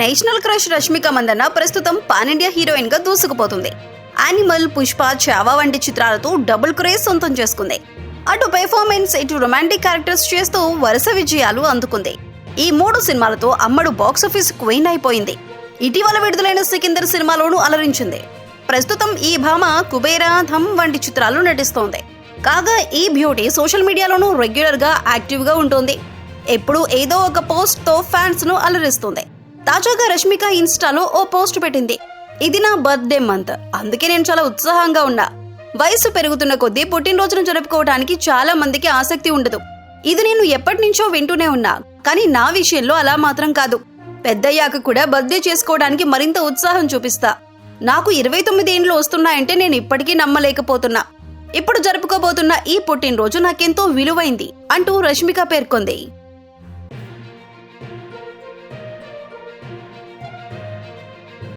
National crush Rashmika Mandanna ప్రస్తుతం pan India హీరోయిన్గా దూసుకుపోతుంది. Animal Pushpa Chhaava వంటి చిత్రాలతో డబుల్ క్రేజ్ సొంతం చేసుకుంది. అటు పెర్ఫార్మెన్స్ ఇటు రొమాంటిక్ క్యారెక్టర్స్ చేస్తూ వరుస విజయాలు అందుకుంది. ఈ మూడు సినిమాలతో అమ్మడు బాక్సాఫీస్ క్వీన్ అయిపోయింది. ఇటీవల విడుదలైన సికిందర్ సినిమాలోనూ అలరించింది. ప్రస్తుతం ఈ భామ కుబేరా ధమ్ వంటి చిత్రాలు నటిస్తోంది. కాగా ఈ బ్యూటీ సోషల్ మీడియాలోనూ రెగ్యులర్గా యాక్టివ్గా ఉంటుంది. ఎప్పుడూ ఏదో ఒక పోస్ట్తో ఫ్యాన్స్ను అలరిస్తుంది. తాజాగా రష్మిక ఇన్స్టాలో ఓ పోస్ట్ పెట్టింది. ఇది నా బర్త్డే మంత్. అందుకే నేను చాలా ఉత్సాహంగా ఉన్నా. వయసు పెరుగుతున్న కొద్దీ పుట్టినరోజును జరుపుకోవడానికి చాలా మందికి ఆసక్తి ఉండదు. ఇది నేను ఎప్పటి నుంచో వింటూనే ఉన్నా. కానీ నా విషయంలో అలా మాత్రం కాదు. పెద్దయ్యాక కూడా బర్త్డే చేసుకోవడానికి మరింత ఉత్సాహం చూపిస్తా. నాకు ఇరవై తొమ్మిది ఏండ్లు వస్తున్నాయంటే నేను ఇప్పటికీ నమ్మలేకపోతున్నా. ఇప్పుడు జరుపుకోబోతున్న ఈ పుట్టినరోజు నాకెంతో విలువైంది అంటూ రష్మిక పేర్కొంది.